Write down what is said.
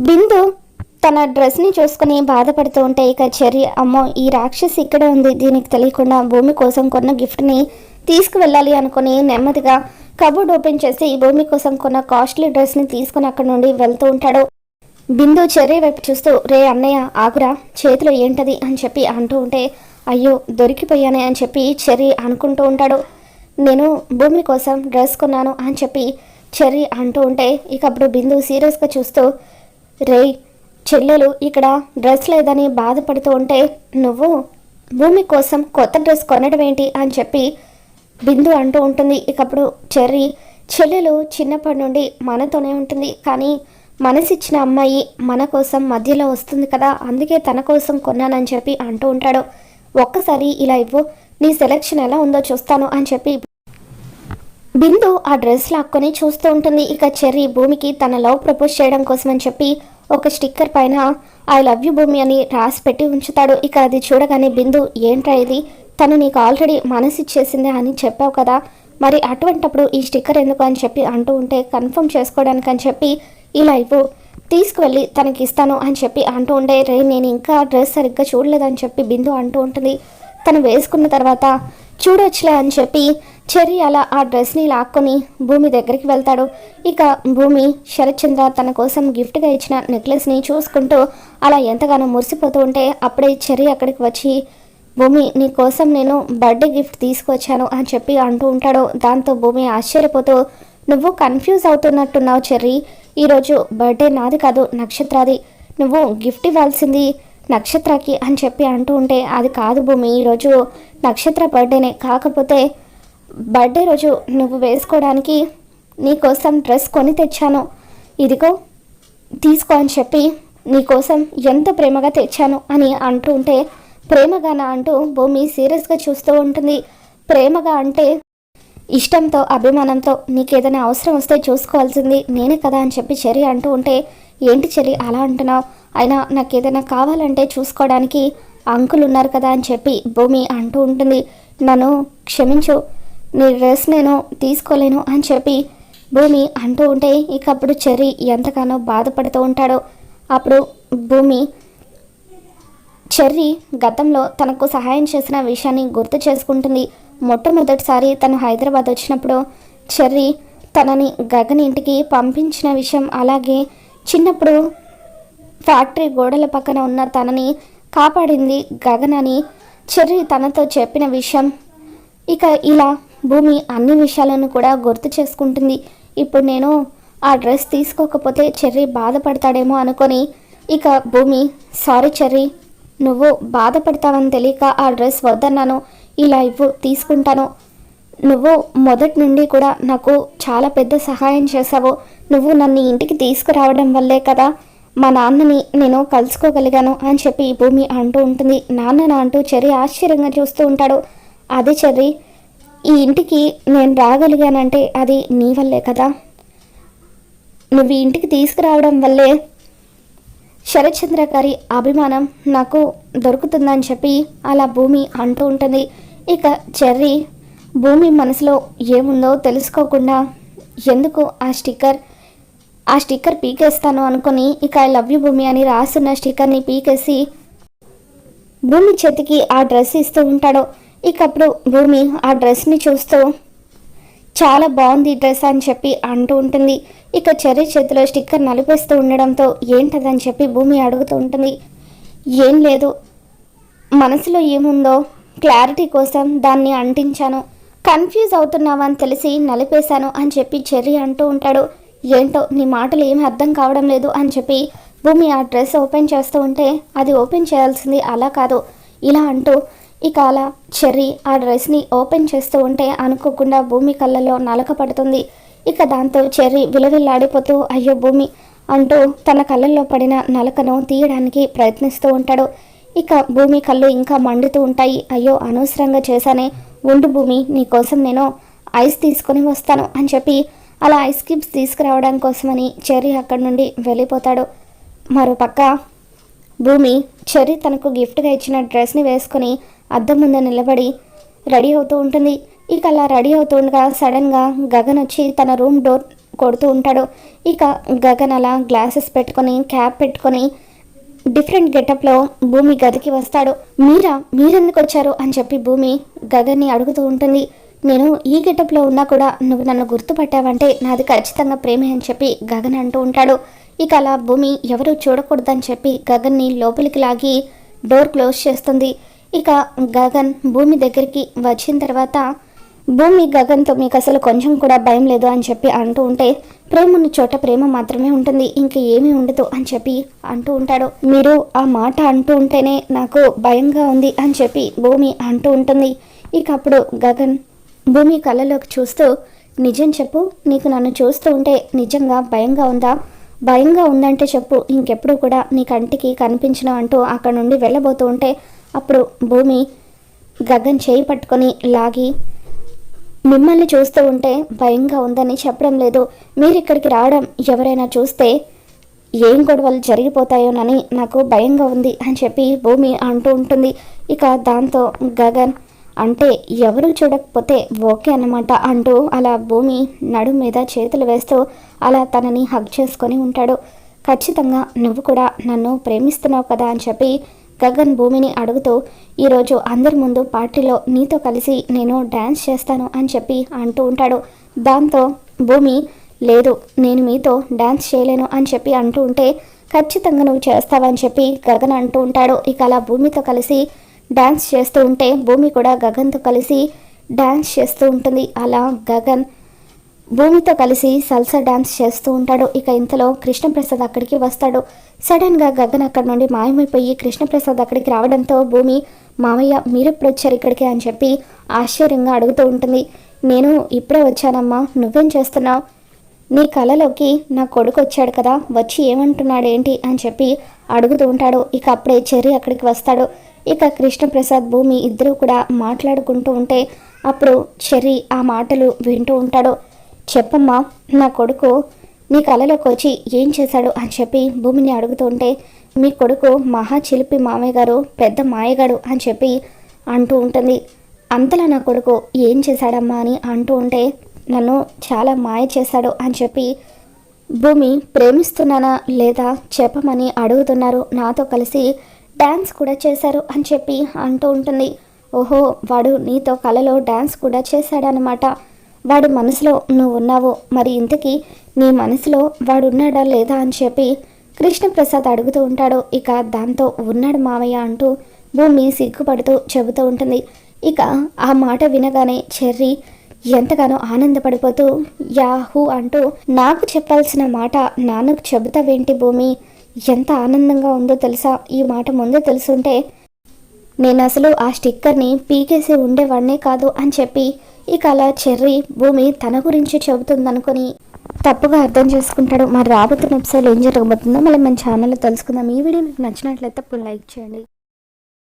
బిందు తన డ్రెస్ని చూసుకుని బాధపడుతూ ఉంటే ఇక చెర్రీ అమ్మో ఈ రాక్షసి ఇక్కడే ఉంది దీనికి తెలియకుండా భూమి కోసం కొన్న గిఫ్ట్ని తీసుకువెళ్ళాలి అనుకుని నెమ్మదిగా కబోర్డ్ ఓపెన్ చేసి భూమి కోసం కొన్న కాస్ట్లీ డ్రెస్ని తీసుకుని అక్కడ నుండి వెళ్తూ ఉంటాడు. బిందు చెర్రి వైపు చూస్తూ రే అన్నయ్య ఆగురా చేతిలో ఏంటది? అని చెప్పి అంటూ ఉంటే అయ్యో దొరికిపోయానే అని చెప్పి చెర్రీ అనుకుంటూ ఉంటాడు. నేను భూమి కోసం డ్రెస్ కొన్నాను అని చెప్పి చెర్రీ అంటూ ఉంటే ఇక అప్పుడు బిందు సీరియస్గా చూస్తూ రే చెల్లెలు ఇక్కడ డ్రెస్ లేదని బాధపడుతూ ఉంటే నువ్వు భూమి కోసం కొత్త డ్రెస్ కొనడం ఏంటి అని చెప్పి బిందు అంటూ ఉంటుంది. ఇకప్పుడు చెర్రీ చెల్లెలు చిన్నప్పటి నుండి మనతోనే ఉంటుంది. కానీ మనసిచ్చిన అమ్మాయి మన కోసం మధ్యలో వస్తుంది కదా అందుకే తన కోసం కొన్నానని చెప్పి అంటూ ఉంటాడు. ఒక్కసారి ఇలా ఇవ్వు నీ సెలెక్షన్ ఎలా ఉందో చూస్తాను అని చెప్పి బిందు ఆ డ్రెస్ లాక్కొని చూస్తూ ఉంటుంది. ఇక చెర్రీ భూమికి తన లవ్ ప్రపోజ్ చేయడం కోసం అని చెప్పి ఒక స్టిక్కర్ పైన ఐ లవ్ యూ భూమి అని రాసి పెట్టి ఉంచుతాడు. ఇక అది చూడగానే బిందు ఏంట్రా ఇది? తను నీకు ఆల్రెడీ మనసిచ్చేసింది అని చెప్పావు కదా? మరి అటువంటప్పుడు ఈ స్టిక్కర్ ఎందుకు? అని చెప్పి అంటూ ఉంటే కన్ఫర్మ్ చేసుకోవడానికి అని చెప్పి ఇలా ఇవ్వు తీసుకువెళ్ళి తనకి ఇస్తాను అని చెప్పి అంటూ ఉండే రే నేను ఇంకా డ్రెస్ సరిగ్గా చూడలేదని చెప్పి బిందు అంటూ ఉంటుంది. తను వేసుకున్న తర్వాత చూడొచ్చులే అని చెప్పి చెర్రి అలా ఆ డ్రెస్ని లాక్కొని భూమి దగ్గరికి వెళ్తాడు. ఇక భూమి శరత్చంద్ర తన కోసం గిఫ్ట్గా ఇచ్చిన నెక్లెస్ని చూసుకుంటూ అలా ఎంతగానో మురిసిపోతూ ఉంటే అప్పుడే చెర్రి అక్కడికి వచ్చి భూమి నీ కోసం నేను బర్త్డే గిఫ్ట్ తీసుకొచ్చాను అని చెప్పి అంటూ ఉంటాడు. దాంతో భూమి ఆశ్చర్యపోతూ నువ్వు కన్ఫ్యూజ్ అవుతున్నట్టున్నావు చెర్రీ. ఈరోజు బర్త్డే నాది కాదు నక్షత్రాది. నువ్వు గిఫ్ట్ ఇవ్వాల్సింది నక్షత్రకి అని చెప్పి అంటూ ఉంటే అది కాదు భూమి. ఈరోజు నక్షత్ర బర్త్డేనే కాకపోతే బర్త్డే రోజు నువ్వు వేసుకోవడానికి నీకోసం డ్రెస్ కొని తెచ్చాను. ఇదిగో తీసుకో అని చెప్పి నీకోసం ఎంత ప్రేమగా తెచ్చాను అని అంటూ ఉంటే ప్రేమగానా అంటూ భూమి సీరియస్గా చూస్తూ ఉంటుంది. ప్రేమగా అంటే ఇష్టంతో అభిమానంతో నీకు ఏదైనా అవసరం వస్తే చూసుకోవాల్సింది నేనే కదా అని చెప్పి చెరి అంటూ ఉంటే ఏంటి చెరి అలా అంటున్నావు? అయినా నాకు ఏదైనా కావాలంటే చూసుకోవడానికి అంకులు ఉన్నారు కదా అని చెప్పి భూమి అంటూ ఉంటుంది. నన్ను క్షమించు నీ డ్రెస్ నేను తీసుకోలేను అని చెప్పి భూమి అంటూ ఉంటే ఇక అప్పుడు చెర్రీ ఎంతగానో బాధపడుతూ ఉంటాడో. అప్పుడు భూమి చెర్రీ గతంలో తనకు సహాయం చేసిన విషయాన్ని గుర్తు చేసుకుంటుంది. మొట్టమొదటిసారి తను హైదరాబాద్ వచ్చినప్పుడు చెర్రీ తనని గగన్ ఇంటికి పంపించిన విషయం అలాగే చిన్నప్పుడు ఫ్యాక్టరీ గోడల పక్కన ఉన్న తనని కాపాడింది గగన్ అని చెర్రీ తనతో చెప్పిన విషయం. ఇక ఇలా భూమి అన్ని విషయాలను కూడా గుర్తు చేసుకుంటుంది. ఇప్పుడు నేను ఆ డ్రెస్ తీసుకోకపోతే చెర్రీ బాధపడతాడేమో అనుకొని ఇక భూమి సారీ చెర్రీ నువ్వు బాధపడతావని తెలియక ఆ డ్రెస్ వద్దన్నాను. ఇలా లైఫ్ తీసుకుంటాను. నువ్వు మొదటి నుండి కూడా నాకు చాలా పెద్ద సహాయం చేశావు. నువ్వు నన్ను ఇంటికి తీసుకురావడం వల్లే కదా మా నాన్నని నేను కలుసుకోగలిగాను అని చెప్పి ఈ భూమి అంటూ ఉంటుంది. నాన్న అంటూ చెర్రీ ఆశ్చర్యంగా చూస్తూ ఉంటాడు. అదే చెర్రీ ఈ ఇంటికి నేను రాగలిగానంటే అది నీ వల్లే కదా. నువ్వు ఇంటికి తీసుకురావడం వల్లే శరత్చంద్ర గారి అభిమానం నాకు దొరుకుతుందని చెప్పి అలా భూమి అంటూ ఉంటుంది. ఇక చెర్రీ భూమి మనసులో ఏముందో తెలుసుకోకుండా ఎందుకు ఆ స్టిక్కర్ ఆ స్టిక్కర్ పీకేస్తాను అనుకుని ఇక ఐ లవ్ యూ భూమి అని రాస్తున్న స్టిక్కర్ని పీకేసి భూమి చేతికి ఆ డ్రెస్ ఇస్తూ ఉంటాడు. ఇకప్పుడు భూమి ఆ డ్రెస్ని చూస్తూ చాలా బాగుంది డ్రెస్ అని చెప్పి అంటూ ఉంటుంది. ఇక చెర్రీ చేతిలో స్టిక్కర్ నలిపేస్తూ ఉండడంతో ఏంటదని చెప్పి భూమి అడుగుతూ ఉంటుంది. ఏం లేదు. మనసులో ఏముందో క్లారిటీ కోసం దాన్ని అంటించాను. కన్ఫ్యూజ్ అవుతున్నావని తెలిసి నలిపేశాను అని చెప్పి చెర్రీ అంటూ ఉంటాడు. ఏంటో నీ మాటలు ఏమి అర్థం కావడం లేదు అని చెప్పి భూమి ఆ డ్రెస్ ఓపెన్ చేస్తూ ఉంటే అది ఓపెన్ చేయాల్సింది అలా కాదు. ఇలా అంటూ ఇక అలా చెర్రీ ఆ డ్రెస్ని ఓపెన్ చేస్తూ ఉంటే అనుకోకుండా భూమి కళ్ళలో నలక పడుతుంది. ఇక దాంతో చెర్రీ విలవిల్లాడిపోతూ అయ్యో భూమి అంటూ తన కళ్ళల్లో పడిన నలకను తీయడానికి ప్రయత్నిస్తూ ఉంటాడు. ఇక భూమి కళ్ళు ఇంకా మండుతూ ఉంటాయి. అయ్యో అనవసరంగా చేశానే. ఉండు భూమి నీకోసం నేను ఐస్ తీసుకొని వస్తాను అని చెప్పి అలా ఐస్ క్యూబ్స్ తీసుకురావడం కోసమని చెర్రీ అక్కడి నుండి వెళ్ళిపోతాడు. మరోపక్క భూమి చెర్రీ తనకు గిఫ్ట్గా ఇచ్చిన డ్రెస్ని వేసుకొని అద్దం ముందు నిలబడి రెడీ అవుతూ ఉంటుంది. ఇక అలా రెడీ అవుతుండగా సడన్గా గగన్ వచ్చి తన రూమ్ డోర్ కొడుతూ ఉంటాడు. ఇక గగన్ అలా గ్లాసెస్ పెట్టుకొని క్యాప్ పెట్టుకొని డిఫరెంట్ గెటప్లో భూమి గదికి వస్తాడు. మీరా? మీరెందుకు వచ్చారు? అని చెప్పి భూమి గగన్ని అడుగుతూ ఉంటుంది. నేను ఈ గెటప్లో ఉన్నా కూడా నువ్వు నన్ను గుర్తుపట్టావంటే నాది ఖచ్చితంగా ప్రేమే అని చెప్పి గగన్ అంటూ ఉంటాడు. ఇక అలా భూమి ఎవరు చూడకూడదని చెప్పి గగన్ని లోపలికి లాగి డోర్ క్లోజ్ చేస్తుంది. ఇక గగన్ భూమి దగ్గరికి వచ్చిన తర్వాత భూమి గగన్తో మీకు అసలు కొంచెం కూడా భయం లేదు అని చెప్పి అంటూ ఉంటే ప్రేమ ఉన్న చోట ప్రేమ మాత్రమే ఉంటుంది ఇంకా ఏమీ ఉండదు అని చెప్పి అంటూ ఉంటాడు. మీరు ఆ మాట అంటూ ఉంటేనే నాకు భయంగా ఉంది అని చెప్పి భూమి అంటూ ఉంటుంది. ఇక అప్పుడు గగన్ భూమి కళ్ళలోకి చూస్తూ నిజం చెప్పు నీకు నన్ను చూస్తూ ఉంటే నిజంగా భయంగా ఉందా? భయంగా ఉందంటే చెప్పు ఇంకెప్పుడు కూడా నీ కంటికి కనిపించను అంటూ అక్కడ నుండి వెళ్ళబోతూ ఉంటే అప్పుడు భూమి గగన్ చేయి పట్టుకొని లాగి మిమ్మల్ని చూస్తూ ఉంటే భయంగా ఉందని చెప్పడం లేదు. మీరు ఇక్కడికి రావడం ఎవరైనా చూస్తే ఏం గొడవలు జరిగిపోతాయోనని నాకు భయంగా ఉంది అని చెప్పి భూమి అంటూ ఉంటుంది. ఇక దాంతో గగన్ అంటే ఎవరు చూడకపోతే ఓకే అన్నమాట అంటూ అలా భూమి నడు మీద చేతులు వేస్తూ అలా తనని హగ్ చేసుకొని ఉంటాడు. ఖచ్చితంగా నువ్వు కూడా నన్ను ప్రేమిస్తున్నావు కదా అని చెప్పి గగన్ భూమిని అడుగుతూ ఈరోజు అందరి ముందు పార్టీలో నీతో కలిసి నేను డ్యాన్స్ చేస్తాను అని చెప్పి అంటూ ఉంటాడు. దాంతో భూమి లేదు నేను మీతో డ్యాన్స్ చేయలేను అని చెప్పి అంటూ ఉంటే ఖచ్చితంగా నువ్వు చేస్తావని చెప్పి గగన్ అంటూ ఉంటాడు. ఇక అలా భూమితో కలిసి డ్యాన్స్ చేస్తూ ఉంటే భూమి కూడా గగన్తో కలిసి డ్యాన్స్ చేస్తూ ఉంటుంది. అలా గగన్ భూమితో కలిసి సల్సా డాన్స్ చేస్తూ ఉంటాడు. ఇక ఇంతలో కృష్ణప్రసాద్ అక్కడికి వస్తాడు. సడన్గా గగన్ అక్కడి నుండి మాయమైపోయి కృష్ణప్రసాద్ అక్కడికి రావడంతో భూమి మామయ్య మీరెప్పుడు వచ్చారు ఇక్కడికి? అని చెప్పి ఆశ్చర్యంగా అడుగుతూ ఉంటుంది. నేను ఇప్పుడే వచ్చానమ్మా. నువ్వేం చేస్తున్నావు? నీ కళలోకి నా కొడుకు వచ్చాడు కదా. వచ్చి ఏమంటున్నాడు ఏంటి అని చెప్పి అడుగుతూ ఉంటాడు. ఇక అప్పుడే చెర్రి అక్కడికి వస్తాడు. ఇక కృష్ణప్రసాద్ భూమి ఇద్దరు కూడా మాట్లాడుకుంటూ ఉంటే అప్పుడు చెర్రి ఆ మాటలు వింటూ ఉంటాడు. చెప్పమ్మా నా కొడుకు నీ కళలోకి వచ్చి ఏం చేశాడు? అని చెప్పి భూమిని అడుగుతుంటే మీ కొడుకు మహా చిలిపి మామయ్య గారు పెద్ద మాయగాడు అని చెప్పి అంటూ ఉంటుంది. అంతలా నా కొడుకు ఏం చేశాడమ్మా? అని అంటూ ఉంటే నన్ను చాలా మాయ చేశాడు అని చెప్పి భూమి ప్రేమిస్తున్నానా లేదా చెప్పమని అడుగుతున్నారు. నాతో కలిసి డ్యాన్స్ కూడా చేశారు అని చెప్పి అంటూ ఉంటుంది. ఓహో వాడు నీతో కలలో డ్యాన్స్ కూడా చేశాడనమాట వాడి మనసులో నువ్వు ఉన్నావు మరి ఇంతకీ నీ మనసులో వాడు ఉన్నాడా లేదా అని చెప్పి కృష్ణప్రసాద్ అడుగుతూ ఉంటాడు. ఇక దాంతో ఉన్నాడు మావయ్య అంటూ భూమి సిగ్గుపడుతూ చెబుతూ ఉంటుంది. ఇక ఆ మాట వినగానే చెర్రీ ఎంతగానో ఆనందపడిపోతూ యాహూ అంటూ నాకు చెప్పాల్సిన మాట నాన్నకు చెబుతావేంటి భూమి? ఎంత ఆనందంగా ఉందో తెలుసా? ఈ మాట ముందే తెలుసుంటే నేను అసలు ఆ స్టిక్కర్ని పీకేసి ఉండేవాడినే కాదు అని చెప్పి ఇక అలా చెర్రీ భూమి తన గురించి చెబుతుందనుకొని తప్పుగా అర్థం చేసుకుంటాడు. మరి రాబోతున్న ఎపిసోడ్ ఏం జరగబోతుందో మళ్ళీ మన ఛానల్లో తెలుసుకుందాం. ఈ వీడియో మీకు నచ్చినట్లయితే అప్పుడు లైక్ చేయండి.